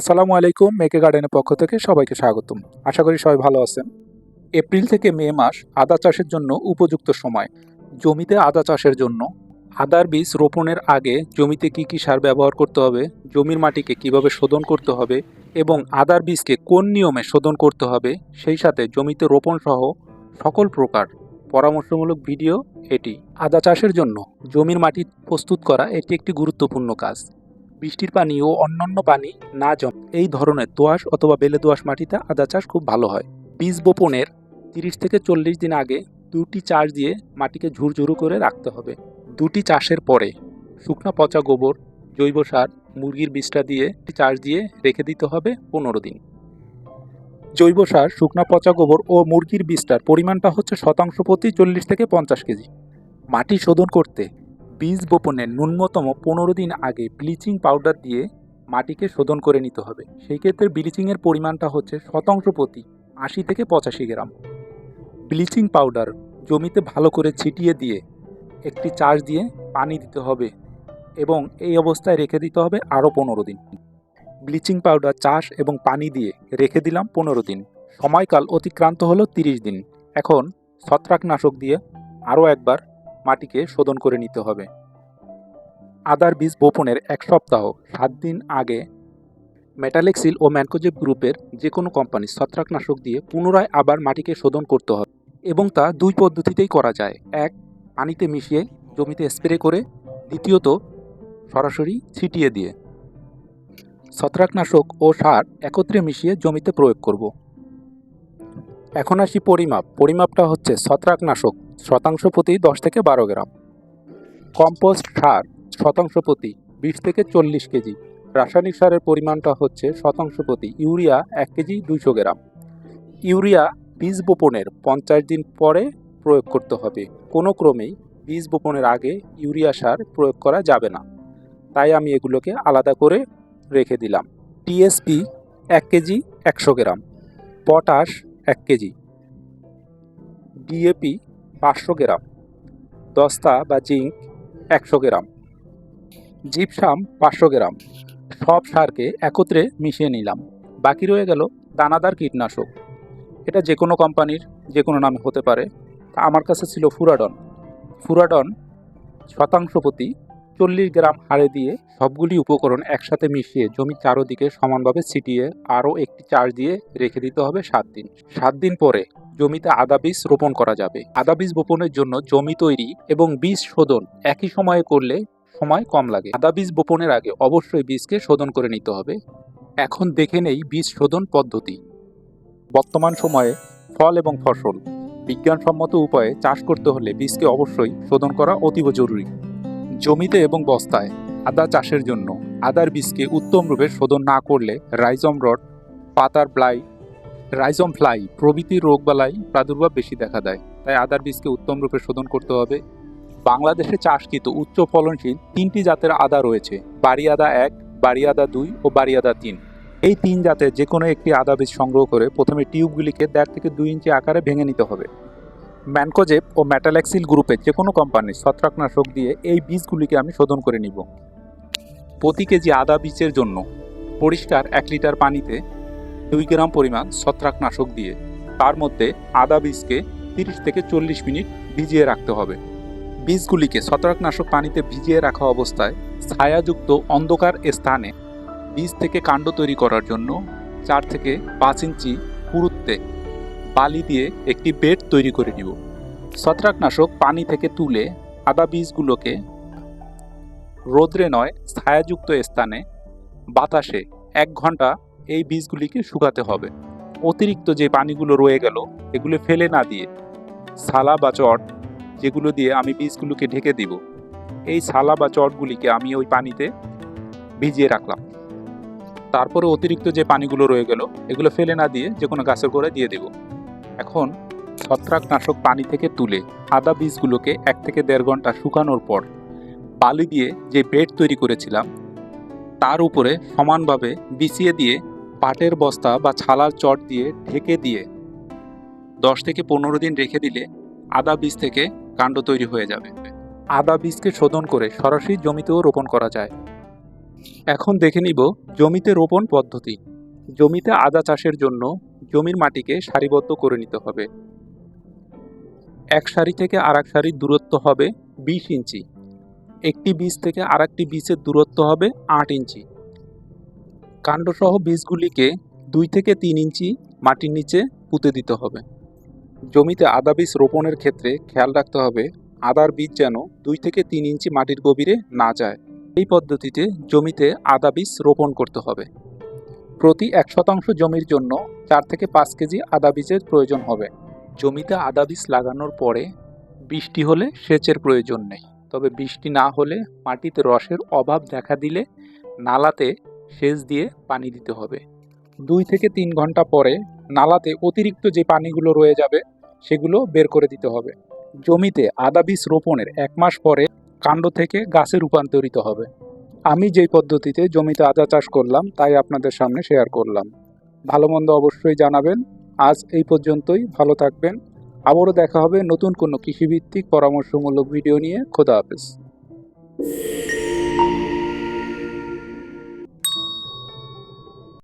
আসসালামু আলাইকুম, মেকে গার্ডেনের পক্ষ থেকে সবাইকে স্বাগতম। আশা করি সবাই ভালো আছেন। এপ্রিল থেকে মে মাস আদা চাষের জন্য উপযুক্ত সময়। জমিতে আদা চাষের জন্য আদার বীজ রোপণের আগে জমিতে কি কি সার ব্যবহার করতে হবে, জমির মাটিকে কীভাবে শোধন করতে হবে এবং আদার বীজকে কোন নিয়মে শোধন করতে হবে, সেই সাথে জমিতে রোপণ সহ সকল প্রকার পরামর্শমূলক ভিডিও এটি। আদা চাষের জন্য জমির মাটি প্রস্তুত করা এটি একটি গুরুত্বপূর্ণ কাজ। বৃষ্টির পানি ও অন্যান্য পানি না জম। এই ধরনের দোআঁশ অথবা বেলে দোআঁশ মাটিতে আদা চাষ খুব ভালো হয়। বীজ বপনের তিরিশ থেকে চল্লিশ দিন আগে দুটি চাষ দিয়ে মাটিকে ঝুরঝুরু করে রাখতে হবে। দুটি চাষের পরে শুকনো পচা গোবর, জৈব সার, মুরগির বীজটা দিয়ে চাষ দিয়ে রেখে দিতে হবে পনেরো দিন। জৈব সার, শুকনো পচা গোবর ও মুরগির বীজটার পরিমাণটা হচ্ছে শতাংশ প্রতি চল্লিশ থেকে পঞ্চাশ কেজি। মাটি শোধন করতে বীজ বপনের ন্যূনতম পনেরো দিন আগে ব্লিচিং পাউডার দিয়ে মাটিকে শোধন করে নিতে হবে। সেই ক্ষেত্রে ব্লিচিংয়ের পরিমাণটা হচ্ছে শতাংশ প্রতি আশি থেকে পঁচাশি গ্রাম। ব্লিচিং পাউডার জমিতে ভালো করে ছিটিয়ে দিয়ে একটি চাষ দিয়ে পানি দিতে হবে এবং এই অবস্থায় রেখে দিতে হবে আরও পনেরো দিন। ব্লিচিং পাউডার চাষ এবং পানি দিয়ে রেখে দিলাম পনেরো দিন। সময়কাল অতিক্রান্ত হলো তিরিশ দিন। এখন ছত্রাকনাশক দিয়ে আরও একবার মাটিকে শোধন করে নিতে হবে। আদার বীজ বপনের এক সপ্তাহ, সাত দিন আগে মেটালেক্সিল ও ম্যানকোজেব গ্রুপের যে কোনো কোম্পানি ছত্রাকনাশক দিয়ে পুনরায় আবার মাটিকে শোধন করতে হবে এবং তা দুই পদ্ধতিতেই করা যায়। এক, পানিতে মিশিয়ে জমিতে স্প্রে করে, দ্বিতীয়ত সরাসরি ছিটিয়ে দিয়ে। ছত্রাকনাশক ও সার একত্রে মিশিয়ে জমিতে প্রয়োগ করব। এখন আসি পরিমাপ। পরিমাপটা হচ্ছে ছত্রাকনাশক, শতাংশ প্রতি দশ থেকে বারো গ্রাম। কম্পোস্ট সার, শতাংশ প্রতি বিশ থেকে চল্লিশ কেজি। রাসায়নিক সারের পরিমাণটা হচ্ছে শতাংশ প্রতি ইউরিয়া এক কেজি দুইশো গ্রাম। ইউরিয়া বীজ বপনের পঞ্চাশ দিন পরে প্রয়োগ করতে হবে। কোনো ক্রমেই বীজ বপনের আগে ইউরিয়া সার প্রয়োগ করা যাবে না। তাই আমি এগুলোকে আলাদা করে রেখে দিলাম। টিএসপি এক কেজি একশো গ্রাম। পটাশ এক কেজি। ডিএপি পাঁচশো গ্রাম। দস্তা বা জিঙ্ক একশো গ্রাম। জিপসাম পাঁচশো গ্রাম। সব সারকে একত্রে মিশিয়ে নিলাম। বাকি রয়ে গেল দানাদার কীটনাশক। এটা যে কোনো কোম্পানির যে কোনো নামে হতে পারে। আমার কাছে ছিল ফুরাডন। ফুরাডন শতাংশ প্রতি চল্লিশ গ্রাম হাড়ে দিয়ে সবগুলি উপকরণ একসাথে মিশিয়ে জমির চারোদিকে সমানভাবে ছিটিয়ে আরও একটি চাষ দিয়ে রেখে দিতে হবে সাত দিন। সাত দিন পরে জমিতে আদা বীজ রোপণ করা যাবে। আদা বীজ বপনের জন্য জমি তৈরি এবং বীজ শোধন একই সময়ে করলে সময় কম লাগে। আদা বীজ বপনের আগে অবশ্যই বীজকে শোধন করে নিতে হবে। এখন দেখে নেই বীজ শোধন পদ্ধতি। বর্তমান সময়ে ফল এবং ফসল বিজ্ঞানসম্মত উপায়ে চাষ করতে হলে বীজকে অবশ্যই শোধন করা অতীব জরুরি। জমিতে এবং বস্তায়, আদা চাষের জন্য। আদার বীজকে উত্তম রূপে শোধন না করলে রাইজম রড, পাতার ব্লাই, রাইজম ফ্লাই প্রভৃতি রোগবালাই প্রাদুর্ভাব বেশি দেখা দেয়। তাই আদার বীজকে উত্তম রূপে শোধন করতে হবে। বাংলাদেশে চাষকৃত উচ্চ ফলনশীল তিনটি জাতের আদা রয়েছে বাড়ি আদা এক বাড়ি আদা দুই ও বাড়ি আদা তিন। এই তিন জাতের যে কোনো একটি আদা বীজ সংগ্রহ করে প্রথমে টিউবগুলিকে দেড় থেকে দুই ইঞ্চি আকারে ভেঙে নিতে হবে। ম্যানকোজেপ ও ম্যাটালেক্সিল গ্রুপের যে কোনো কোম্পানির ছত্রাকনাশক দিয়ে এই বীজগুলিকে আমি শোধন করে নিব। প্রতি কেজি আদা বীজের জন্য পরিষ্কার এক লিটার পানিতে দুই গ্রাম পরিমাণ ছত্রাকনাশক দিয়ে তার মধ্যে আদা বীজকে তিরিশ থেকে চল্লিশ মিনিট ভিজিয়ে রাখতে হবে। বীজগুলিকে ছত্রাকনাশক পানিতে ভিজিয়ে রাখা অবস্থায় ছায়াযুক্ত অন্ধকার স্থানে বীজ থেকে কাণ্ড তৈরি করার জন্য চার থেকে পাঁচ ইঞ্চি পুরুত্বে বালি দিয়ে একটি বেড তৈরি করে নিব। ছত্রাকনাশক পানি থেকে তুলে আদা বীজগুলোকে রোদ্রে নয়, ছায়াযুক্ত স্থানে বাতাসে এক ঘণ্টা এই বীজগুলিকে শুকাতে হবে। অতিরিক্ত যে পানিগুলো রয়ে গেল, এগুলো ফেলে না দিয়ে সালা বা চট যেগুলো দিয়ে আমি বীজগুলোকে ঢেকে দিব, এই সালা বা চটগুলিকে আমি ওই পানিতে ভিজিয়ে রাখলাম। তারপরে অতিরিক্ত যে পানিগুলো রয়ে গেল, এগুলো ফেলে না দিয়ে যে কোনো গাছের গোড়ায় দিয়ে দেব। এখন ছত্রাকনাশক পানি থেকে তুলে আদা বীজগুলোকে এক থেকে দেড় ঘণ্টা শুকানোর পর বালি দিয়ে যে বেড তৈরি করেছিলাম, তার উপরে সমানভাবে বিছিয়ে দিয়ে পাটের বস্তা বা ছালার চট দিয়ে ঢেকে দিয়ে দশ থেকে পনেরো দিন রেখে দিলে আদা বীজ থেকে কাণ্ড তৈরি হয়ে যাবে। আদা বীজকে শোধন করে সরাসরি জমিতেও রোপণ করা যায়। এখন দেখে নিব জমিতে রোপণ পদ্ধতি। জমিতে আদা চাষের জন্য জমির মাটিকে সারিবদ্ধ করে নিতে হবে। এক সারি থেকে আর এক সারির দূরত্ব হবে বিশ ইঞ্চি। একটি বীজ থেকে আর একটি বীজের দূরত্ব হবে আট ইঞ্চি। কাণ্ডসহ বীজগুলিকে দুই থেকে তিন ইঞ্চি মাটির নিচে পুঁতে দিতে হবে। জমিতে আদা বীজ রোপণের ক্ষেত্রে খেয়াল রাখতে হবে, আদার বীজ যেন দুই থেকে তিন ইঞ্চি মাটির গভীরে না যায়। এই পদ্ধতিতে জমিতে আদা বীজ রোপণ করতে হবে। প্রতি এক শতাংশ জমির জন্য চার থেকে পাঁচ কেজি আদা বীজের প্রয়োজন হবে। জমিতে আদা বীজ লাগানোর পরে বৃষ্টি হলে সেচের প্রয়োজন নেই। তবে বৃষ্টি না হলে মাটিতে রসের অভাব দেখা দিলে নালাতে সেচ দিয়ে পানি দিতে হবে। দুই থেকে তিন ঘণ্টা পরে নালাতে অতিরিক্ত যে পানিগুলো রয়ে যাবে, সেগুলো বের করে দিতে হবে। জমিতে আদা বীজ রোপণের এক মাস পরে কাণ্ড থেকে গাছে রূপান্তরিত হবে। আমি যেই পদ্ধতিতে জমিতে আদা চাষ করলাম, তাই আপনাদের সামনে শেয়ার করলাম। ভালো মন্দ অবশ্যই জানাবেন। আজ এই পর্যন্তই। ভালো থাকবেন। আবারও দেখা হবে নতুন কোনো কৃষিভিত্তিক পরামর্শমূলক ভিডিও নিয়ে। খোদা হাফেজ।